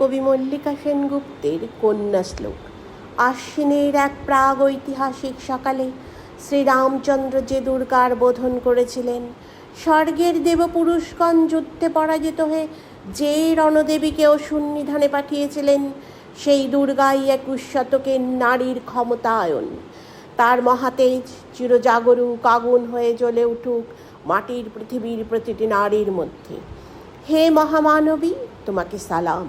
কবি মল্লিকা সেনগুপ্তের কন্যা শ্লোক আশ্বিনের এক প্রাগ ঐতিহাসিক সকালে শ্রীরামচন্দ্র যে দুর্গার বোধন করেছিলেন, স্বর্গের দেবপুরুষগণ যুদ্ধে পরাজিত হয়ে যে রণদেবীকেও সুন্নিধানে পাঠিয়েছিলেন, সেই দুর্গাই একুশ শতকের নারীর ক্ষমতায়ন। তার মহাতেজ চিরজাগরুক আগুন হয়ে জ্বলে উঠুক মাটির পৃথিবীর প্রতিটি নারীর মধ্যে। হে মহামানবী, তোমাকে সালাম।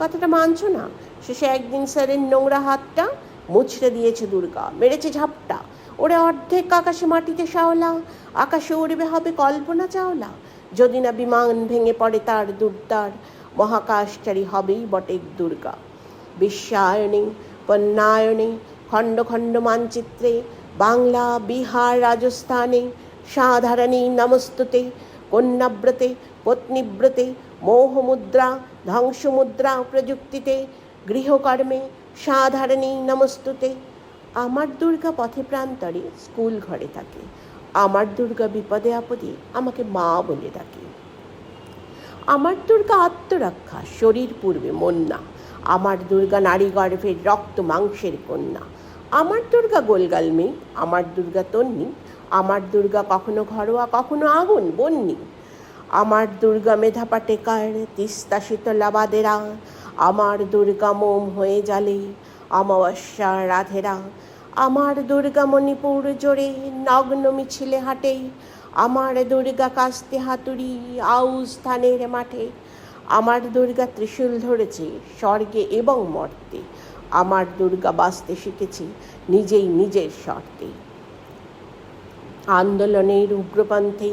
কথাটা মানছো না? শেষে একদিন স্যারের নোংরা হাতটা মুছড়ে দিয়েছে দুর্গা, মেরেছে ঝাপটা। ওরে অর্ধেক আকাশে মাটিতে শাওলা আকাশে উড়বে হবে কল্পনা চাওলা। যদি না বিমান ভেঙে পড়ে তার দুর্দার, মহাকাশচারী হবেই বটে দুর্গা। বিশ্বায়নে, পণ্যায়নে, খণ্ড খণ্ড মানচিত্রে, বাংলা, বিহার, রাজস্থানে, সাধারণী নমস্তুতে, কন্যাব্রতে, পত্নীব্রতে মোহমুদ্রা, ধ্বংসমুদ্রা প্রযুক্তিতে, গৃহকর্মে সাধারণী নমস্তুতে। আমার দুর্গা পথে প্রান্তরে স্কুল ঘরে থাকে। আমার দুর্গা বিপদে আপদে আমাকে মা বলে ডাকে। আমার দুর্গা আত্মরক্ষা শরীর পূর্বে মন না আমার দুর্গা নারী গর্ভের রক্ত মাংসের কন্যা। আমার দুর্গা গোলগাল মেয়ে, আমার দুর্গা তন্নি। আমার দুর্গা কখনো ঘরোয়া, কখনো আগুন বন্নি আমার দুর্গা মেধা পাটেকার তিস্তা শীতলাবাদেরা আমার দুর্গা মোম হয়ে জালে অমাবস্যা রাধেরা। আমার দুর্গা মণিপুর জোরে নগ্ন মিছিলে হাটে, আমার দুর্গা কাস্তে হাতুড়ি আউস স্থানের মাঠে। আমার দুর্গা ত্রিশূল ধরেছে স্বর্গে এবং মর্তে, আমার দুর্গা বাঁচতে শিখেছি নিজেই নিজের শর্তে। আন্দোলনের উগ্রপন্থে